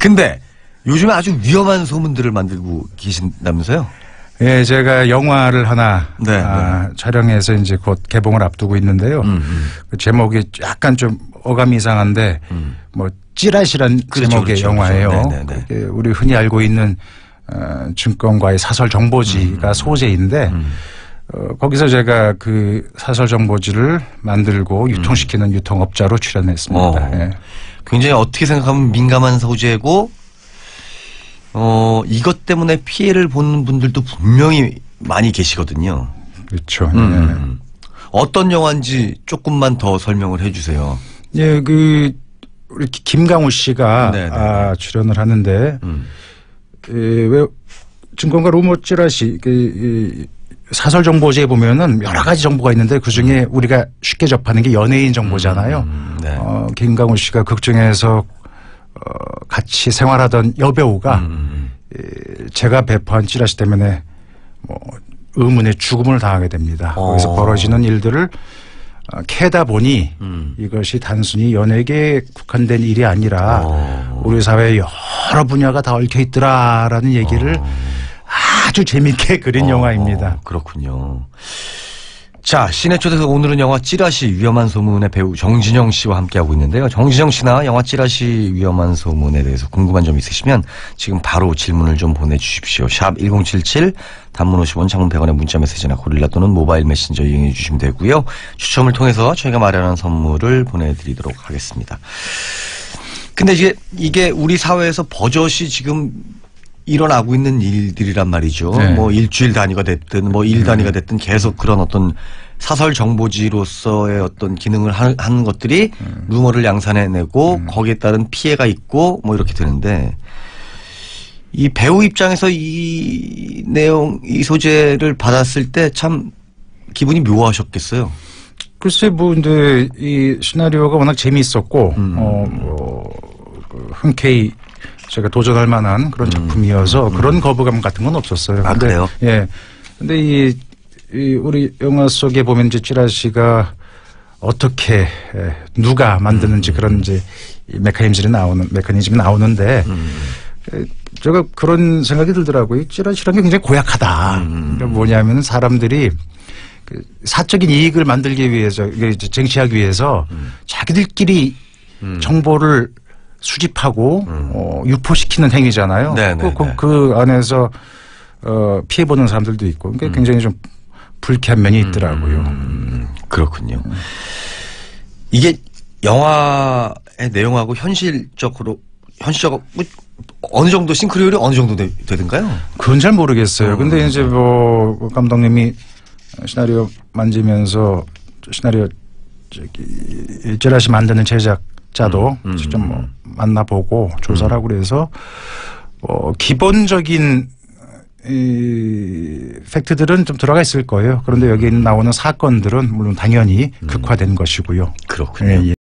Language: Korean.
근데 요즘에 아주 위험한 소문들을 만들고 계신다면서요? 예, 제가 영화를 하나 네, 아, 촬영해서 이제 곧 개봉을 앞두고 있는데요. 음, 그 제목이 약간 좀 어감이 이상한데 음. 뭐 찌라시란 그렇죠, 제목의 그렇죠, 영화예요. 그렇죠. 네, 네, 네. 우리 흔히 알고 있는 어, 증권과의 사설 정보지가 소재인데 음. 어, 거기서 제가 그 사설 정보지를 만들고 유통시키는 유통업자로 출연했습니다. 음. 어. 예. 굉장히 어떻게 생각하면 민감한 소재고 어 이것 때문에 피해를 보는 분들도 분명히 많이 계시거든요. 그렇죠. 음. 어떤 영화인지 조금만 더 설명을 해주세요. 예. 예, 그 우리 김강우 씨가 네, 네, 아, 출연을 하는데 음. 예, 왜 증권가 루머 찌라시 그, 이 사설 정보지에 보면은 여러 가지 정보가 있는데 그 중에 우리가 쉽게 접하는 게 연예인 정보잖아요. 음, 네. 어, 김강우 씨가 극 중에서 어, 같이 생활하던 여배우가 음. 예, 제가 배포한 찌라시 때문에 뭐 의문의 죽음을 당하게 됩니다. 어. 거기서 벌어지는 일들을 어, 캐다 보니 음. 이것이 단순히 연예계에 국한된 일이 아니라 어. 우리 사회에 여러 분야가 다 얽혀 있더라라는 얘기를 아주 재밌게 그린 어, 영화입니다. 그렇군요. 자, 시내 초대에서 오늘은 영화 찌라시 위험한 소문의 배우 정진영 씨와 함께하고 있는데요. 정진영 씨나 영화 찌라시 위험한 소문에 대해서 궁금한 점 있으시면 지금 바로 질문을 좀 보내주십시오. 샵 1077 단문 50원 장문 100원의 문자 메시지나 고릴라 또는 모바일 메신저 이용해 주시면 되고요. 추첨을 통해서 저희가 마련한 선물을 보내드리도록 하겠습니다. 근데 이게, 이게 우리 사회에서 버젓이 지금 일어나고 있는 일들이란 말이죠. 네. 뭐 일주일 단위가 됐든 뭐 일 단위가 됐든 계속 그런 어떤 사설 정보지로서의 어떤 기능을 하- 하는 것들이 루머를 양산해내고 거기에 따른 피해가 있고 뭐 이렇게 되는데 이 배우 입장에서 이 내용 이 소재를 받았을 때 참 기분이 묘하셨겠어요. 글쎄 뭐 근데 이 시나리오가 워낙 재미있었고 음. 어, 뭐, 그 흔쾌히 제가 도전할 만한 그런 작품이어서 그런 거부감 같은 건 없었어요. 음. 아, 근데, 그래요? 예. 근데 이, 이 우리 영화 속에 보면 이제 찌라시가 어떻게 에, 누가 음. 만드는지 그런 이제 이 메커니즘이 나오는 메커니즘이 나오는데 음. 에, 제가 그런 생각이 들더라고요. 찌라시라는 게 굉장히 고약하다. 음. 그러니까 뭐냐면 사람들이 그 사적인 이익을 만들기 위해서 이게 이제 쟁취하기 위해서 음. 자기들끼리 정보를 수집하고 어, 유포시키는 행위잖아요. 음. 네, 네, 그, 그, 네. 그 안에서 어, 피해 보는 사람들도 있고, 음. 그러니까 굉장히 좀 불쾌한 면이 있더라고요. 그렇군요. 이게 영화의 내용하고 현실적으로 현실적으로 뭐 어느 정도 싱크로율이 어느 정도 되, 되든가요? 그건 잘 모르겠어요. 음. 근데 이제 뭐 감독님이 시나리오 만지면서 시나리오 저기 찌라시 만드는 제작 자도 음, 음, 직접 뭐 만나보고 조사를 하고 그래서 뭐 기본적인 이 팩트들은 좀 들어가 있을 거예요. 그런데 여기 나오는 사건들은 물론 당연히 극화된 것이고요. 그렇군요. 예, 예.